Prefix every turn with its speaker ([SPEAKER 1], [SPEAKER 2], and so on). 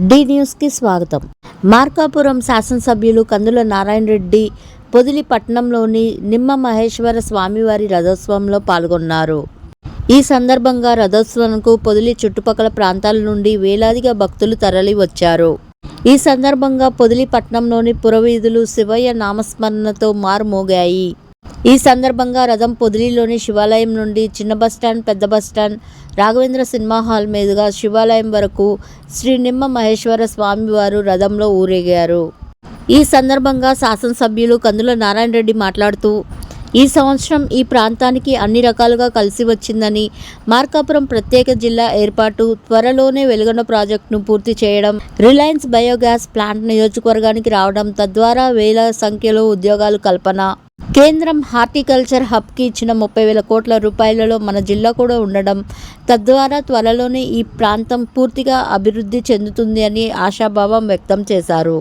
[SPEAKER 1] D న్యూస్కి స్వాగతం. మార్కాపురం శాసనసభ్యులు కందుల నారాయణ రెడ్డి పొదిలి పట్టణంలోని నిమ్మ మహేశ్వర స్వామివారి రథోత్సవంలో పాల్గొన్నారు. ఈ సందర్భంగా రథోత్సవంకు పొదిలి చుట్టుపక్కల ప్రాంతాల నుండి వేలాదిగా భక్తులు తరలి వచ్చారు. ఈ సందర్భంగా పొదిలి పట్టణంలోని పురవీధులు శివయ్య నామస్మరణతో మారుమోగాయి. ఈ సందర్భంగా రథం పొదిలిలోని శివాలయం నుండి చిన్న బస్టాండ్ పెద్ద బస్టాండ్ రాఘవేంద్ర సినిమా హాల్ మీదుగా శివాలయం వరకు శ్రీ నిమ్మ మహేశ్వర స్వామివారు రథంలో ఊరేగారు. ఈ సందర్భంగా శాసనసభ్యులు కందుల నారాయణ రెడ్డి మాట్లాడుతూ ఈ సంవత్సరం ఈ ప్రాంతానికి అన్ని రకాలుగా కలిసి వచ్చిందని మార్కాపురం ప్రత్యేక జిల్లా ఏర్పాటు త్వరలోనే వెలుగొండ ప్రాజెక్టును పూర్తి చేయడం రిలయన్స్ బయోగ్యాస్ ప్లాంట్ నియోజకవర్గానికి రావడం తద్వారా వేల సంఖ్యలో ఉద్యోగాలు కల్పన కేంద్రం హార్టికల్చర్ హబ్కి ఇచ్చిన ముప్పై వేల కోట్ల రూపాయలలో మన జిల్లా కూడా ఉండడం తద్వారా త్వరలోనే ఈ ప్రాంతం పూర్తిగా అభివృద్ధి చెందుతుంది అని ఆశాభావం వ్యక్తం చేశారు.